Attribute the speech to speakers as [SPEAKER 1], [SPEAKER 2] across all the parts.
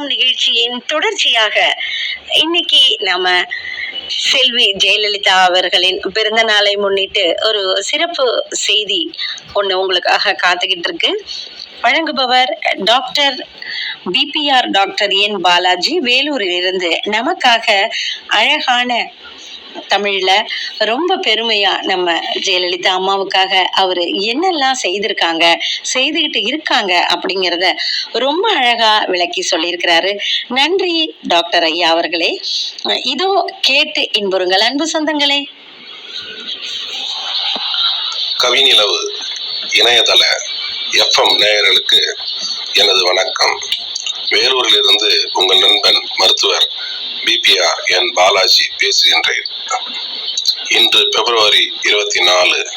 [SPEAKER 1] வணக்கம் நிகழ்ச்சியின் தொடர்ச்சியாக இன்னைக்கு நாம செல்வி ஜெயலலிதா அவர்களின் பிறந்த நாளை முன்னிட்டு ஒரு சிறப்பு செய்தி ஒன்று உங்களுக்காக காத்துக்கிட்டு இருக்கு. வழங்குபவர் doctor BPR doctor N Balaji வேலூரிலிருந்து நமக்காக அழகான தமிழில் ரொம்ப பெருமையாக நம்ம ஜெயலலிதா அம்மாவுக்காக அவர் என்னெல்லாம் செய்திருக்காங்க செய்துக்கிட்டு இருக்காங்க அப்படிங்கிறத ரொம்ப அழகா விளக்கி சொல்லியிருக்கிறாரு. நன்றி டாக்டர் ஐயா அவர்களே. இதோ கேட்டு இன்புறுங்கள் அன்பு சொந்தங்களே.
[SPEAKER 2] கவிநிலவு இணையதள எஃப்எம் நேயர்களுக்கு எனது வணக்கம். வேலூரிலிருந்து உங்கள் நண்பன் மருத்துவர் பிபிஆர் என் பாலாஜி பேசுகின்றேன். இன்று பிப்ரவரி இருபத்தி நாலு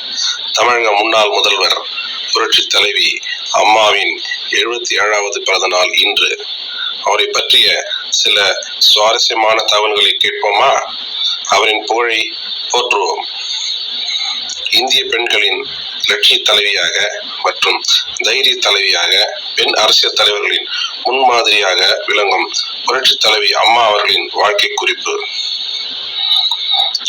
[SPEAKER 2] தமிழக முன்னாள் முதல்வர் புரட்சி தலைவி அம்மாவின் எழுபத்தி ஏழாவது பிறந்த நாள் இன்று. அவரை பற்றிய சில சுவாரஸ்யமான தகவல்களை கேட்போமா? அவரின் புகழை போற்றுவோம். இந்திய பெண்களின் லட்சிய தலைவியாக மற்றும் தைரிய தலைவியாக பெண் அரசியல் தலைவர்களின் முன்மாதிரியாக விளங்கும் புரட்சி தலைவி அம்மா அவர்களின் வாழ்க்கை குறிப்பு.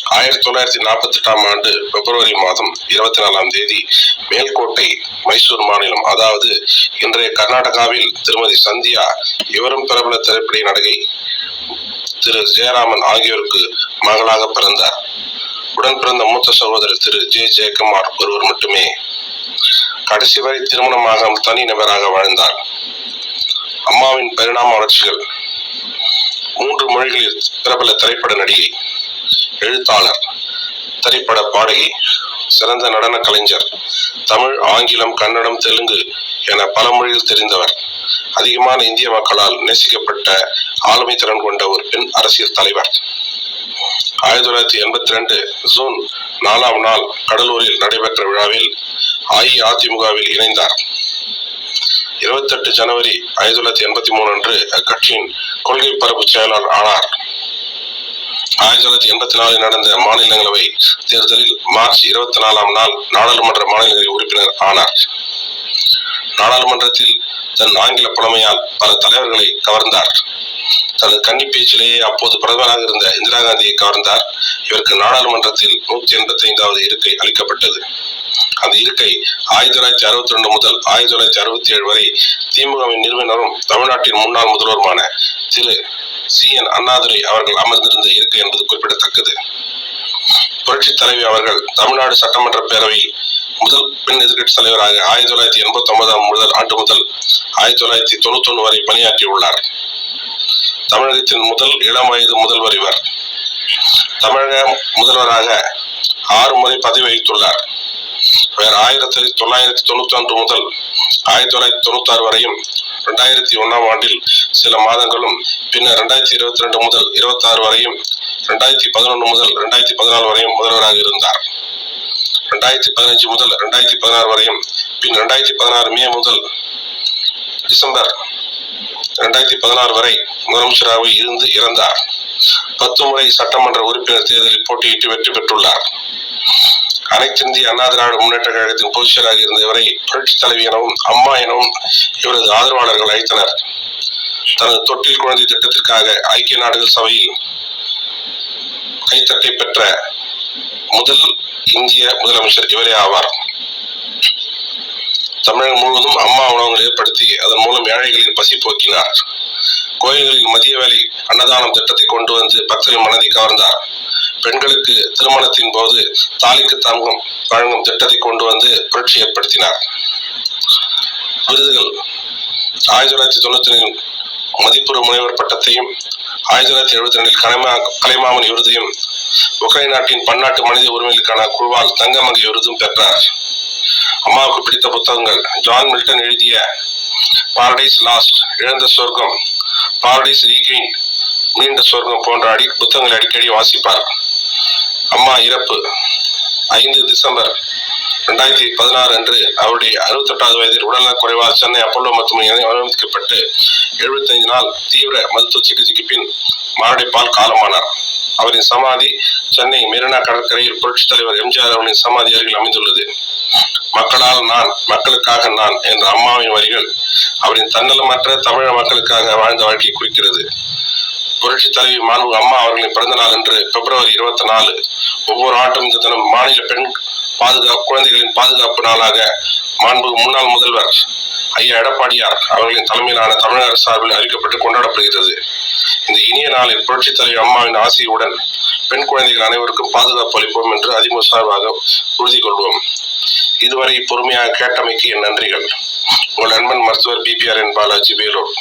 [SPEAKER 2] ஆயிரத்தி தொள்ளாயிரத்தி நாற்பத்தி எட்டாம் ஆண்டு பிப்ரவரி மாதம் இருபத்தி நாலாம் தேதி மேல்கோட்டை மைசூர் மாநிலம் அதாவது இன்றைய கர்நாடகாவில் திருமதி சந்தியா இவரும் பிரபல திரைப்பட நடிகை திரு ஜெயராமன் ஆகியோருக்கு மகளாக பிறந்தார். உடன் பிறந்த மூத்த சகோதரர் திரு ஜே ஜெயக்குமார் ஒருவர் மட்டுமே கடைசி வரை திருமணமாக தனி நபராக வாழ்ந்தார். அம்மாவின் பரிணாம வளர்ச்சிகள் மூன்று மொழிகளில் பிரபல திரைப்பட நடிகை எழுத்தாளர் திரைப்பட பாடகி சிறந்த நடன கலைஞர் தமிழ் ஆங்கிலம் கன்னடம் தெலுங்கு என பல மொழியில் தெரிந்தவர். அதிகமான இந்திய மக்களால் நேசிக்கப்பட்ட ஆளுமை திறன் கொண்ட ஒரு பெண் அரசியல் தலைவர். ஆயிரத்தி தொள்ளாயிரத்தி எண்பத்தி ரெண்டு ஜூன் நாலாம் நாள் கடலூரில் நடைபெற்ற விழாவில் அஇஅதிமுகவில் இணைந்தார். இருபத்தெட்டு ஜனவரி ஆயிரத்தி தொள்ளாயிரத்தி எண்பத்தி மூணு அன்று அக்கட்சியின் கொள்கை பரப்பு செயலாளர் ஆனார். ஆயிரத்தி தொள்ளாயிரத்தி எண்பத்தி நாலில் நடந்த மாநிலங்களவை தேர்தலில் மார்ச் இருபத்தி நாலாம் நாள் நாடாளுமன்ற மாநிலங்களவை உறுப்பினர் ஆனார். நாடாளுமன்றத்தில் தன் ஆங்கில புலமையால் பல தலைவர்களை கவர்ந்தார். தனது கன்னி பேச்சிலேயே அப்போது பிரதமராக இருந்த இந்திரா காந்தியை கவர்ந்தார். இவருக்கு நாடாளுமன்றத்தில் நூத்தி எண்பத்தி ஐந்தாவது இருக்கை அளிக்கப்பட்டது. அந்த இருக்கை ஆயிரத்தி தொள்ளாயிரத்தி அறுபத்தி ரெண்டு முதல் ஆயிரத்தி தொள்ளாயிரத்தி அறுபத்தி ஏழு வரை திமுகவின் நிறுவனரும் தமிழ்நாட்டின் முன்னாள் முதல்வருமான திரு சி. என். அண்ணாதுரை அவர்கள் அமர்ந்திருந்த இருக்கை என்பது குறிப்பிடத்தக்கது. புரட்சி தலைவி அவர்கள் தமிழ்நாடு சட்டமன்ற பேரவையில் முதல் பெண் எதிர்க்கட்சி தலைவராக ஆயிரத்தி தொள்ளாயிரத்தி எண்பத்தி ஒன்பதாம் முதல் ஆண்டு முதல் ஆயிரத்தி தொள்ளாயிரத்தி தொண்ணூத்தி ஒன்று வரை பணியாற்றியுள்ளார் தமிழகத்தின் முதல் இளம் வயது முதல்வர் இவர். தமிழக முதல்வராக ஆறு முறை பதவி வகித்துள்ளார். இவர் ஆயிரத்தி தொள்ளாயிரத்தி தொண்ணூத்தி ஒன்று முதல் ஆயிரத்தி தொள்ளாயிரத்தி தொண்ணூத்தி ஆறு வரையும் ரெண்டாயிரத்தி ஒன்றாம் ஆண்டில் சில மாதங்களும் பின்னர் ரெண்டாயிரத்தி இருபத்தி ரெண்டு முதல் இருபத்தி ஆறு வரையும் ரெண்டாயிரத்தி பதினொன்று முதல் ரெண்டாயிரத்தி பதினாலு வரையும் முதல்வராக இருந்தார். ரெண்டாயிரத்தி பதினஞ்சு முதல் ரெண்டாயிரத்தி பதினாறு வரையும் பின் ரெண்டாயிரத்தி பதினாறு மே முதல் டிசம்பர் ரெண்டாயிரத்தி பதினாறு வரை முதலமைச்சராக இருந்து இறந்தார். பத்து முறை சட்டமன்ற உறுப்பினர் தேர்தலில் போட்டியிட்டு வெற்றி பெற்றுள்ளார். அனைத்து இந்திய அண்ணா திராவிட முன்னேற்ற கழகத்தின் பொதுச்செயலாக இருந்த இவரை புரட்சி தலைவி எனவும் அம்மா எனவும் இவரது ஆதரவாளர்கள் அழைத்தனர். தனது தொட்டில் குழந்தை திட்டத்திற்காக ஐக்கிய நாடுகள் சபையில் கைத்தட்டை பெற்ற முதல் இந்திய முதலமைச்சர் இவரே ஆவார். தமிழகம் முழுவதும் அம்மா உணவகங்கள் ஏற்படுத்தி அதன் மூலம் ஏழைகளின் பசி போக்கினார். கோயில்களில் மதிய வேலை அன்னதானம் திட்டத்தை கொண்டு வந்து பக்தர்கள் மனதை கவர்ந்தார். பெண்களுக்கு திருமணத்தின் போது தாலிக்கு தங்கம் வழங்கும் திட்டத்தை கொண்டு வந்து புரட்சி ஏற்படுத்தினார். விருதுகள் ஆயிரத்தி தொள்ளாயிரத்தி தொண்ணூத்தி மதிப்புற முனைவர் பட்டத்தையும் ஆயிரத்தி தொள்ளாயிரத்தி எழுபத்தி ரெண்டில் கலைமா கலைமாமணி விருதையும் உக்ரைன் நாட்டின் பன்னாட்டு மனித உரிமைகளுக்கான குழுவால் தங்கமங்கி விருதும் பெற்றார். அம்மாவுக்கு பிடித்த புத்தகங்கள். ஜான் மில்டன் எழுதிய பாரடைஸ் லாஸ்ட் இழந்த சொர்க்கம் பாரடைஸ் ரீகெயின் நீண்ட சொர்க்கம் போன்ற அடி புத்தகங்களை அடிக்கடி வாசிப்பார். அம்மா இறப்பு ஐந்து டிசம்பர் ரெண்டாயிரத்தி பதினாறு அன்று அவருடைய அறுபத்தெட்டாவது வயதில் உடல்நலக் குறைவால் சென்னை அப்பல்லோ மருத்துவமனையில் அனுமதிக்கப்பட்டு எழுபத்தைந்து நாள் தீவிர மருத்துவ சிகிச்சைக்கு பின் மாரடைப்பால் காலமானார். அவரின் சமாதி சென்னை மெரினா கடற்கரையில் புரட்சித் தலைவர் எம்ஜிஆர் அவர்களின் சமாதி அருகில் அமைந்துள்ளது. மக்களால் நான் மக்களுக்காக நான் என்ற அம்மாவின் வரிகள் அவரின் தன்னலமற்ற தமிழக மக்களுக்காக வாழ்ந்த வாழ்க்கையை குறிக்கிறது. புரட்சி தலைவி மாண்பு அம்மா அவர்களின் பிறந்த நாள் என்று பிப்ரவரி இருபத்தி நாலு ஒவ்வொரு ஆண்டும் இந்த தினம் மாநில பெண் பாதுகாப்பு குழந்தைகளின் பாதுகாப்பு நாளாக மாண்பு முன்னாள் முதல்வர் ஐயா எடப்பாடியார் அவர்களின் தலைமையிலான தமிழக அரசு சார்பில் அறிவிக்கப்பட்டு கொண்டாடப்படுகிறது. இந்த இனிய நாளில் புரட்சி தலைவி அம்மாவின் ஆசையுடன் பெண் குழந்தைகள் அனைவருக்கும் பாதுகாப்பு அளிப்போம் என்று அதிமுக சார்பாக உறுதி கொள்வோம். இதுவரை பொறுமையாக கேட்டமைக்கு என் நன்றிகள். உங்கள் நண்பன் மருத்துவர் பிபிஆர் என். பாலாஜி வேலூர்.